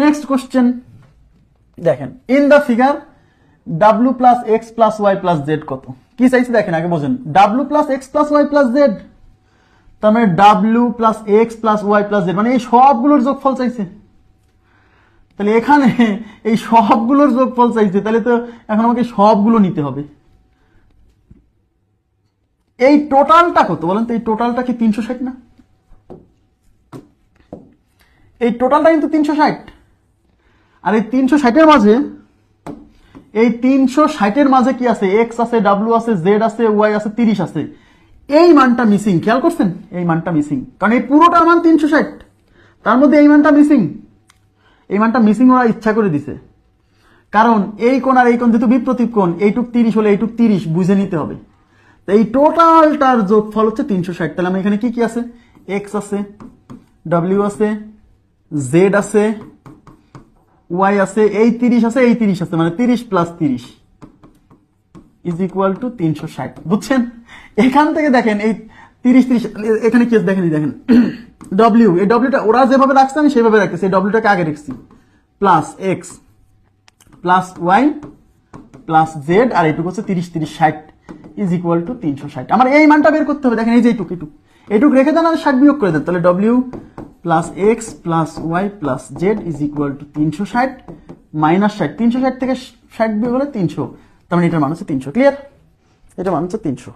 Next question দেখেন in the figure W plus X plus Y plus Z কত? কি চাইছে দেখেন, আগে বোঝেন। W plus X plus Y plus Z তার মানে W plus X plus Y plus Z মানে এই সবগুলোর যোগফল চাইছে। তাহলে এখানে এই সবগুলোর যোগফল চাইছে, তাহলে তো এখন আমাকে সবগুলো নিতে হবে। এই টোটালটা কত? বলেন তো, এই টোটালটা কি তিনশো ষাট না? এই টোটালটা কিন্তু তিনশো ষাট। আর এই তিনশো ষাটের মাঝে, এই তিনশো ষাটের মাঝে কি আছে? এক্স আছে ডাব্লু আছে জেড আছে ওয়াই আছে, তিরিশ আছে। এই মানটা মিসিং খেয়াল করছেন? এই মানটা মিসিং কারণ এই পুরোটার মান তিনশো ষাট। তার মধ্যে এই মানটা মিসিং এই মানটা মিসিং ওরা ইচ্ছা করে দিছে। কারণ এই কোণ আর এই কোণ যেহেতু বিপ্রতীপ কোণ, এইটুক তিরিশ হলে এইটুক তিরিশ বুঝে নিতে হবে। তো এই টোটালটার যোগফল হচ্ছে তিনশো ষাট। তাহলে আমি এখানে কি কি আছে? এক্স আছে ডাব্লিউ আছে জেড আছে ওয়াই আছে এই তিরিশ আছে এই তিরিশ আছে মানে তিরিশ প্লাস তিরিশ ইজ ইকুয়াল টু তিনশো ষাট। বুঝছেন? এখান থেকে দেখেন এই তিরিশ তিরিশ, এখানে কেস দেখেন দেখেন। ডব্লিউ এই ডব্লিউটা ওরা যেভাবে রাখছে, আমি সেভাবে রাখতেছি। এই ডব্লিউটাকে আগে রেখেছি। Plus X plus Y plus Z আর এইটুকু হচ্ছে তিরিশ তিরিশ ষাট ইজ ইকুয়াল টু তিনশো ষাট। আমার এই মানটা বের করতে হবে। দেখেন এই যে এইটুক এইটুক। রেখে দেন আর ষাট বিয়োগ করে দেন। তাহলে W plus X plus Y plus Z is equal to তিনশো ষাট মাইনাস ষাট। তিনশো ষাট থেকে ষাট বিয়োগ হলে তিনশো। তার মানে এটার মান হচ্ছে তিনশো। ক্লিয়ার এটা মান হচ্ছে তিনশো।